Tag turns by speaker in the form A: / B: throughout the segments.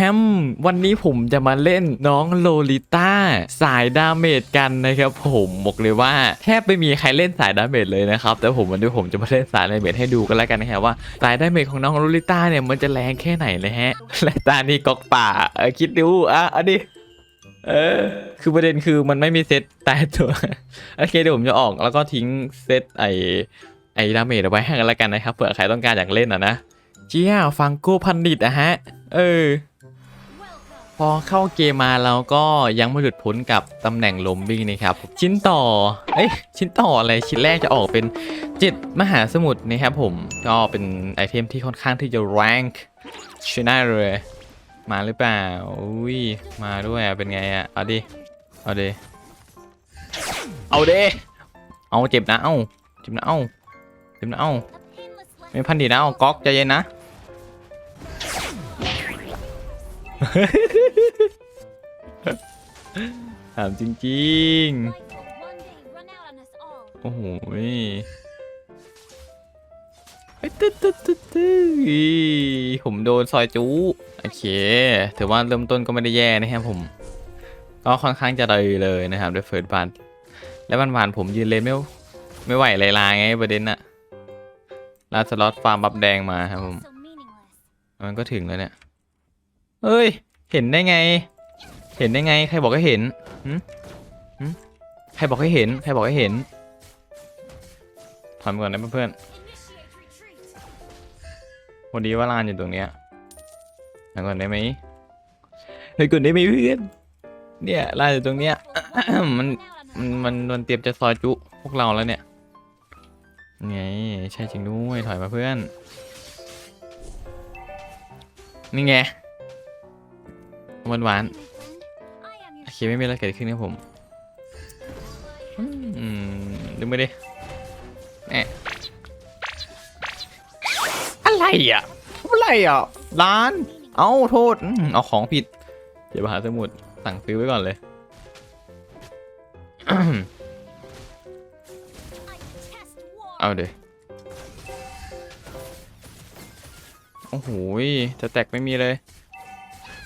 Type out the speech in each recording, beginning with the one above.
A: แฮมวันนี้ผมจะมาเล่นน้องโลลิต้าสายดาเมจกันนะครับผมบอกเลยว่าแทบไม่มีใครเล่นสายดาเมจเลยนะครับแต่ผมวันนี้ผมจะมาเล่นสายดาเมจให้ดูกันแล้วกันนะครับว่าสายดาเมจของน้องโลลิต้าเนี่ยมันจะแรงแค่ไหนเลยฮะและตานี่กอกป่าเออคิดดูอะอันนี้เออคือประเด็นคือมันไม่มีเซตตายตัวโอเคเดี๋ยวผมจะออกแล้วก็ทิ้งเซตไอไอดาเมจเอาไว้ให้กันแล้วกันนะครับเผื่อใครต้องการอยากเล่นอะนะเจียฟังโกพันดิตอะฮะ เออ พอเข้าเกมมาเราก็ยังไม่หลุดพ้นกับตำแหน่งลมบิงนะครับ ชิ้นต่อ เอ้ยชิ้นต่ออะไรชิ้นแรกจะออกเป็น7มหาสมุทรนะครับผมก็เป็นไอเทมที่ค่อนข้างที่จะแรงชนะเลยมาหรือเปล่าอุ้ยมาด้วยอะเป็นไงอะเอาดิเอาดิเอาดิเอาเจ็บนะเอาเจ็บนะเอาเจ็บนะเอาไม่พันดีนะเอาก๊อกใจเย็นนะ ถามจริงๆ โอ้โหเฮ้ตึ๊ดตึ๊ดตึ๊ดตึ๊ดผมโดนซอยจูโอเค ถือว่าเริ่มต้นก็ไม่ได้แย่นะครับผม ก็ค่อนข้างจะเลยเลยนะครับด้วยเฟิร์สบันแล้ววันวานผมยืนเลนไม่ไม่ไหวเลยลาไงประเด็นอะลาสล็อตฟาร์มบับแดงมาครับผม มันก็ถึงแล้วเนี่ย เอ้ย เห็นได้ไง เห็นได้ไง ใครบอกให้เห็นหืมหืมใครบอกให้เห็น ใครบอกให้เห็นถอยมาก่อนนะเพื่อนๆวันดีว่าลานอยู่ตรงเนี้ยถอยก่อนได้ไหมถอยก่อนได้ไหมเพื่อน เนี่ยลานอยู่ตรงเนี้ย มัน มันมันมันเตรียมจะซอยจุพวกเราแล้วเนี่ย ไง ใช่จริงด้วย ถอยมาเพื่อน นี่ไง หวานหวานๆโอเคไม่มีอะไรเกิดขึ้นครับผมอืมดูไม่ดิแหมอะไรอะอะไรอะร้าน เอาโทษอืมเอาของผิดเดี๋ยวมหาสมุดสั่งซื้อไว้ก่อนเลยเอาเดี๋ยวโอ้โหยจะแตกไม่มีเลย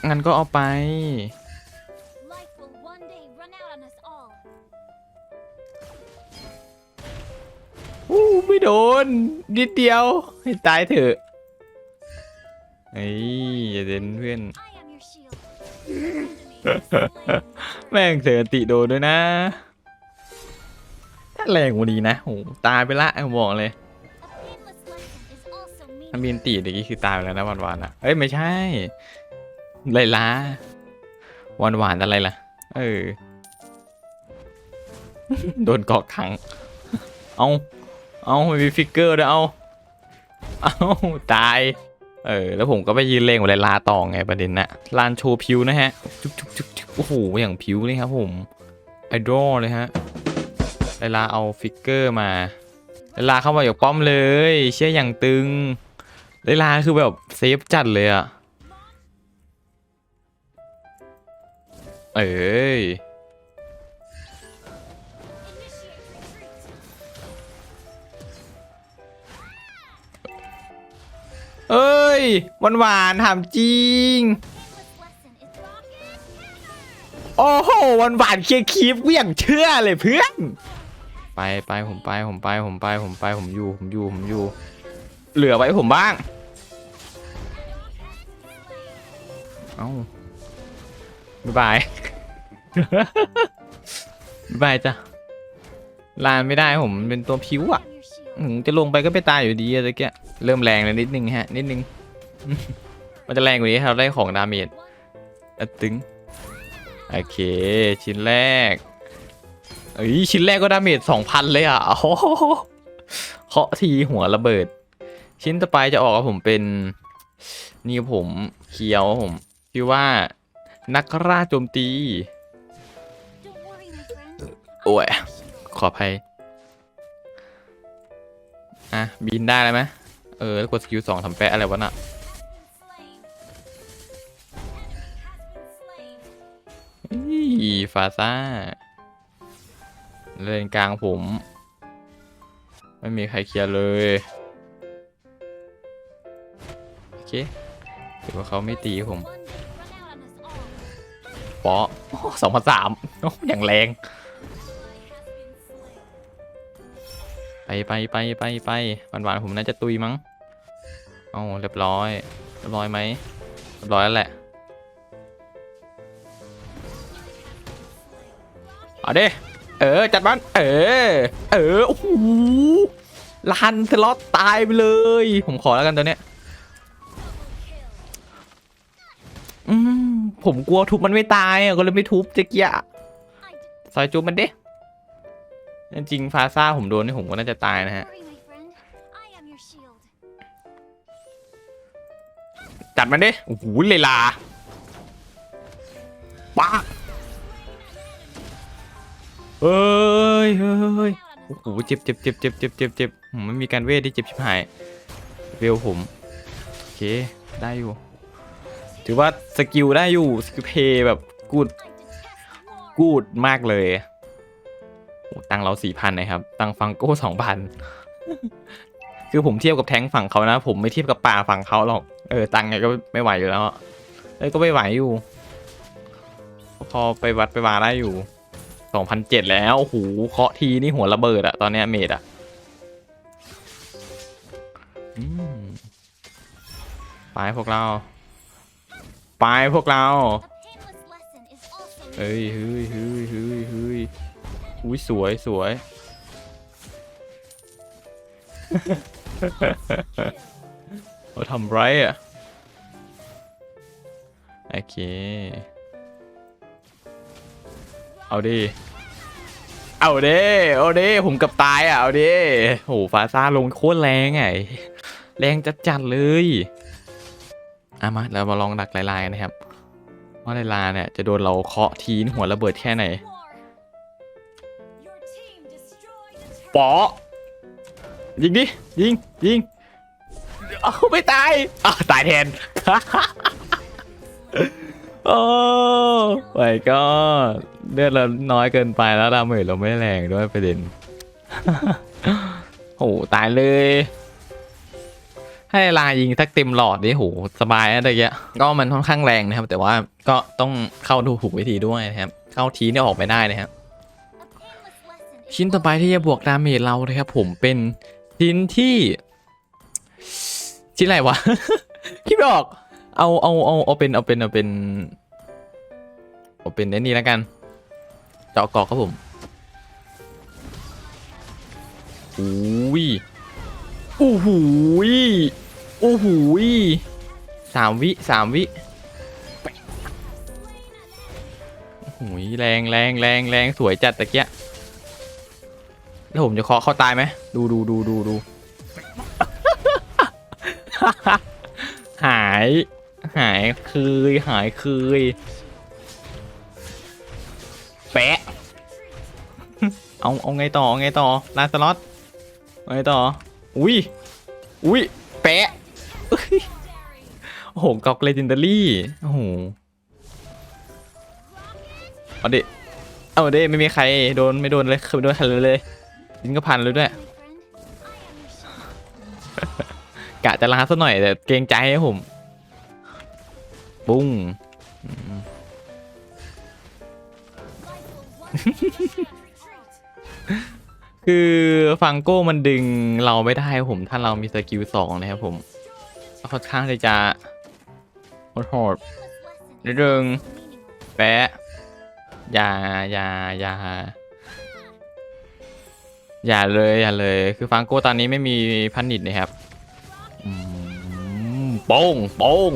A: งั้นก็เอาไป อู้ไม่โดนนิดเดียว ให้ตายเถอะเฮ้อย่าเด่นเพื่อน แม่งเสือติโดนด้วยนะถ้าแรงกว่านี้นะโหตายไปละบอกเลยถ้ามีนตีเดี๋ยวกี้คือตายไปแล้วนะวานวานๆอะเอ้ยไม่ใช่ ไลลาหวานหวานๆอะไรล่ะ เออ โดนเกาะขัง เอาเอาไม่มีฟิกเกอร์ด้วยเอาเอาตาย เออ แล้วผมก็ไปยืนเล่งกับไลลาต่อไงประเด็นนะลานโชว์ผิวนะฮะ จุ๊บจุ๊บจุ๊บจุ๊บโอ้โห อย่างผิวเลยครับผม ไอดอลเลยฮะไลลาเอาฟิกเกอร์มาไลลาเข้ามาอยู่ป้อมเลย เชี่ยอย่างตึงไลลาคือแบบเซฟจัดเลยอะ เอ้ยเอ้ยหวานหวานๆถามจริง โอ้โหหวานหวานๆเคลียร์คีฟกูอย่างเชื่อเลยเพื่อน ไปไปผมไปผมไปผมไปผมไปผมอยู่ผมอยู่ผมอยู่ เหลือไว้ผมบ้าง เอ้า บ๊ายบาย บ๊ายบายจ้ะลานไม่ได้ผมเป็นตัวผิวอะอืมจะลงไปก็ไปตายอยู่ดีอะไรแกเริ่มแรงแล้วนิดนึงฮะ นิดนึง มันจะแรงกว่านี้ถ้าเราได้ของดาเมจอะตึง โอเค ชิ้นแรกเอ้ยชิ้นแรกก็ดาเมจสองพันเลยอะโอ้โหเคาะทีหัวระเบิด ชิ้นต่อไปจะออกกับผมเป็น นี่ผมเคียวผมชื่อว่า นักราโจมตี โอ้ย ขออภัย อะ บินได้แล้วไหมเออแล้วกดสกิลสองทำแปะอะไรวะน่ะอีฟาซ่า เลนกลางผม ไม่มีใครเคลียร์เลย โอเคถือว่าเขาไม่ตีผมปอ สองพันสามอย่างแรง ไปไปไปไปไปหวานหวานๆผมน่าจะตุยมั้งเอาเรียบร้อย เรียบร้อยไหมเรียบร้อยแล้วแหละ เอาเดิเออ จัดมัน เออ เออ โอ้โหลันสล็อตตายไปเลย ผมขอแล้วกันตัวเนี้ย ผมกลัวทุบมันไม่ตายอะก็เลยไม่ทุบจะเกียซอยจุบมันดิจริงฟาซ่าผมโดนนี่ผมก็น่าจะตายนะฮะ จัดมันดิโอ้โหเลยลาป้าเฮ้ยเฮ้ยโอ้โหเจ็บเจ็บเจ็บเจ็บเจ็บเจ็บเจ็บมไม่มีการเวทที่เจ็บชิบหายเวลผม โอเค ได้อยู่ ถือว่าสกิลได้อยู่สกิลเพย์แบบกูดกูดมากเลยตังเราสี่พันนะครับ ตังฟังโก้สองพันคือผมเทียบกับแท้งฝั่งเขานะ ผมไม่เทียบกับป่าฝั่งเขาหรอกเออตังไงก็ไม่ไหวอยู่แล้วเอ้ยก็ไม่ไหวอยู่ พอไปวัดไปวาได้อยู่สองพันเจ็ดแล้วโอ้โหเคาะทีนี่หัวระเบิดอะตอนเนี้ยเมดอะไปพวกเรา ไปพวกเรา
B: A painless lesson is also
A: เฮ้ยเฮ้ยเฮ้ยเฮ้ยเฮ้ยอุ้ยสวยสวย เราทำไรอะ โอเค เอาดิ เอาดิ เอาดิ ผมเกับตายอะ เอาดิโหฟาซ่าลงโคตรแรงไง แรงจัดจัดๆเลย อะมาเรามาลองดักลายๆนะครับ ว่าไลลาเนี่ยจะโดนเราเคาะทีนหัวระเบิดแค่ไหนปอยิงดิ ยิง ยิง เอาไม่ตายอะตายแทน โอ้ไม่ก็เลือดเราน้อยเกินไปแล้วดาเมจเราไม่แรงด้วยประเด็น โอ้ตายเลย ให้ลายิงสักเต็มหลอดนี่โหสบายนะตะเกียก็มันค่อนข้างแรงนะครับ แต่ว่าก็ต้องเข้าดูถูกวิธีด้วยนะครับ เข้าทีเนี่ยออกไปได้นะครับชิ้นต่อไปที่จะบวกดาเมจเรานะครับผมเป็นชิ้นที่ชิ้นอะไรวะคิดไม่ออกเอาเอาเอาเอาเป็นเอาเป็นเอาเป็นเอาเป็นไอ้นี่แล้วกัน เจาะกอกครับผมอุ้ย อ้โหโอ้โหสามวิสามวิโอ้โหยแรงแรงแรงแรงสวยจัดตะเกียแล้วผมจะเคาะเขาตายไหมดูดูดูดูดูหาย หายคืยหายคืยแปะเอาเอาไงต่อเอาไงต่อลาสล็อตเอาไงต่อ อุ้ยอุ้ยแปะโอ้โหกอกเลเจนเดารี่โอ้โหเอาดิเอาดิไม่มีใครโดนไม่โดนเลยคือไม่โดนใครเลยเลยยิงก็พันเลยด้วยกะจะล้าซะหน่อยแต่เกรงใจให้ผมปุ้ง คือฟังโก้มันดึงเราไม่ได้ผม ถ้าเรามีสกิลสองนะครับผมค่อนข้างที่จะโหดๆนิดนึงแปะอย่าอย่าอย่าอย่าเลยอย่าเลย คือฟังโก้ตอนนี้ไม่มีพันนิดนะครับโป้งโป้ง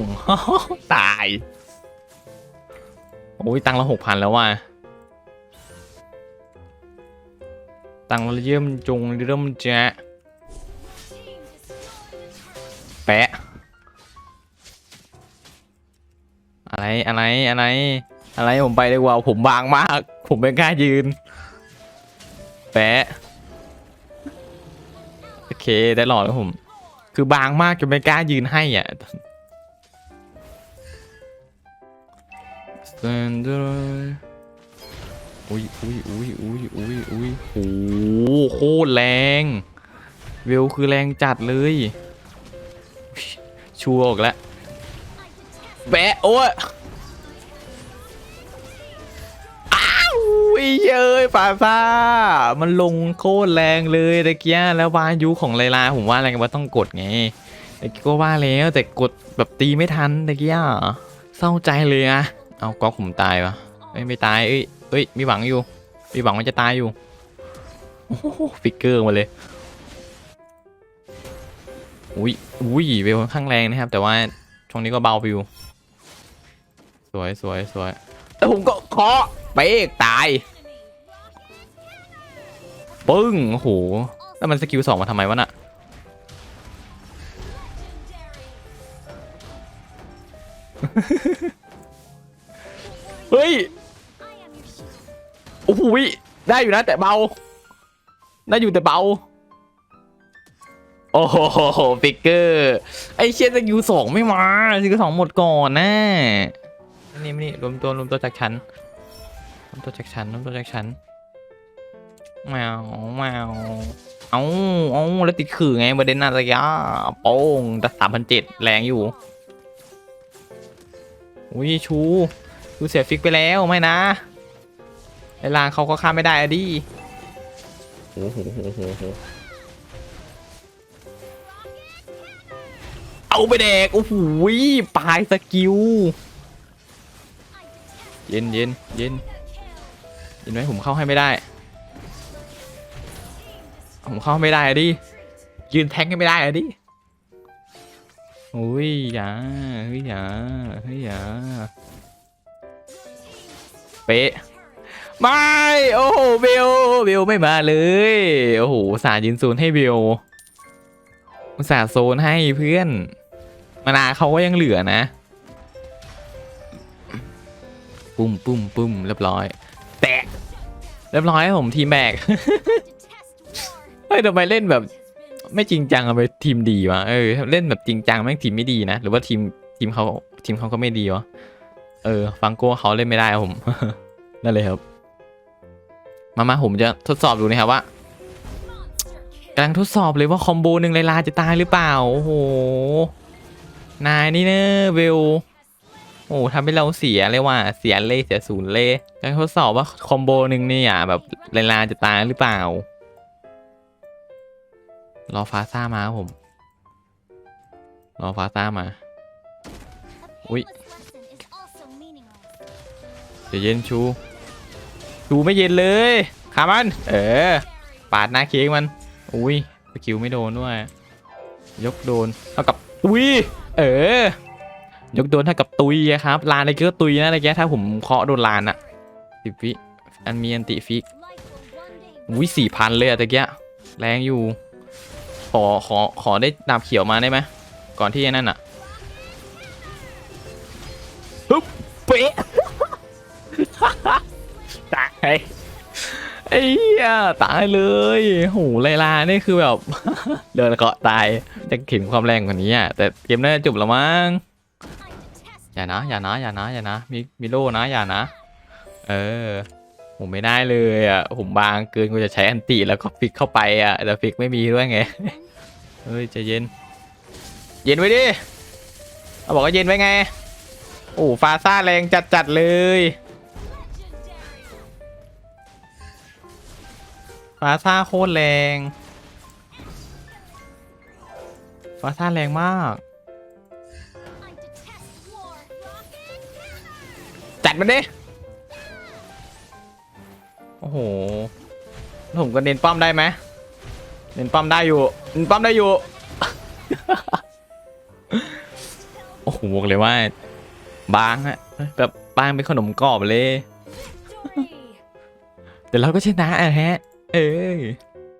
A: ตาย โอ้ยตังค์ละหกพันแล้วว่ะ ตังเยี่ยมจงเริ่มแจ๊ะแปะ อะไรอะไรอะไร อะไรผมไปดีกว่าผมบางมาก ผมไม่กล้ายืน แปะ โอเคได้หลอดแล้วผม คือบางมากจนไม่กล้ายืนให้อะเซนเดอร์ อุ้ยอุ้ยอุ้ยอุ้ยอุ้ยอุ้ยโอ้โหโคตรแรง เวลคือแรงจัดเลย ชัวร์ออกแล้ว แบะโอ้ยเย้ยฟาซ่า มันลงโคตรแรงเลยตะเกียแล้ววายุของไลลาผมว่าอะไรกันว่าต้องกดไงตะกี้ก็ว่าแล้วแต่กดแบบตีไม่ทันตะเกียเศร้าใจเลยอะเอาก๊อกผมตายวะเอ้ยไม่ตายเอ้ย เอ้ย มีหวังอยู่ มีหวังว่าจะตายอยู่โอ้โหฟิกเกอร์มาเลย อุ้ย อุ้ยเวลค่อนข้างแรงนะครับ แต่ว่าช่วงนี้ก็เบาไปอยู่ สวยสวยสวยแล้วผมก็เคาะเป๊กตาย ปึ้งโอ้โห แล้วมันสกิลสองมาทำไมวะน่ะเฮ้ย โอ้โหยได้อยู่นะแต่เบา ได้อยู่แต่เบา โอ้โหฟิกเกอร์ ไอเชียสกิลสองไม่มาสกิลสองหมดก่อนนะนี่นี่รวมตัวรวมตัวจากชั้นรวมตัวจากชั้นรวมตัวจากชั้นแมวแมวเอาเอาแล้วติดขื่อไงประเด็นน่ะระยะโป้งแต่สามพันเจ็ดแรงอยู่อุ้ยชูชูเสียฟิกไปแล้วไม่นะ ลางเขาก็ข้ามไม่ได้อะดิโอ้โหโหโหโหเอาไปแดก โอ้โหปลายสกิล เย็นเย็นเย็นเย็นไหมผมเข้าให้ไม่ได้ ผมเข้าไม่ได้อะดิ ยืนแทงให้ไม่ได้อะดิอุ้ยอย่าเฮ้ยอย่าเฮ้ยอย่าเป๊ะ ไม่โอ้โหเบลเบลไม่มาเลยโอ้โหสาห์ยืนโซนให้เบลอุตส่าห์โซนให้เพื่อนมานาเขาก็ยังเหลือนะ ปุ้มปุ้มปุ้มเรียบร้อย แตะเรียบร้อยผมทีมแบกเฮ้ยทำไมเล่นแบบ ไม่จริงจังเอาไปทีมดีวะเออเล่นแบบจริงจังแม่งทีมไม่ดีนะหรือว่าทีมทีมเขาทีมเขาก็ไม่ดีวะเออ ฟังโก้เขาเล่นไม่ได้ผมนั่นเลยครับ มามาผมจะทดสอบดูนะครับว่ากำลังทดสอบเลยว่าคอมโบหนึ่งไลลาจะตายหรือเปล่า โอ้โห นายนี่เนอะเวล โอ้โหทำให้เราเสียเลยว่าเสียเลเสียศูนย์เลกำลังทดสอบว่าคอมโบหนึ่งเนี่ยแบบไลลาจะตายหรือเปล่า รอฟาซ่ามาครับผม รอฟาซ่ามา
B: A
A: Ui.
B: painless lesson is also meaningless.
A: เดี๋ยวเย็นชู ชูไม่เย็นเลยขามัน เออ ปาดหน้าเค้กมัน อุ้ยสกิลไม่โดนด้วย ยกโดนเท่ากับตุย เออ ยกโดนเท่ากับตุยครับ ลานอะไรก็ตุยนะอะไรแกถ้าผมเคาะโดนลานอะสิบวิ อันมีอันติฟิกอุ้ยสี่พันเลยอะตะเกียแรงอยู่ ขอ ขอ ขอได้ดาบเขียวมาได้ไหม ก่อนที่นั่นอะปึ๊บเป๊ะ ไอ้เหี้ยตายเลยโหไลลานี่คือแบบ เดินเกาะตายจะเห็นความแรงกว่านี้อะแต่เกมน่าจะจบแล้วมั้งอย่านะอย่านะอย่านะอย่านะมีมีโล่นะอย่านะ เออ ผมไม่ได้เลยอะผมบางเกินกูจะใช้อันติแล้วก็ฟิกเข้าไปอะแต่ฟิกไม่มีด้วยไงเฮ้ยใจะเย็น เย็นไว้ดิเราบอกว่าเย็นไว้ไงโอ้ฟาซ่าแรงจัดจัดๆเลย ฟาซ่าโคตรแรงฟาซ่าแรงมาก
B: I detest war. Rocket.
A: จัดมันดิ โอ้โหแล้วผมก็เน้นป้อมได้ไหมเน้นป้อมได้อยู่เน้นป้อมได้อยู่ โอ้โหบอกเลยว่า บางฮะ แบบบางเป็นขนมกรอบเลย
B: Victory.
A: แต่เราก็ชนะอะฮะ เอ้ย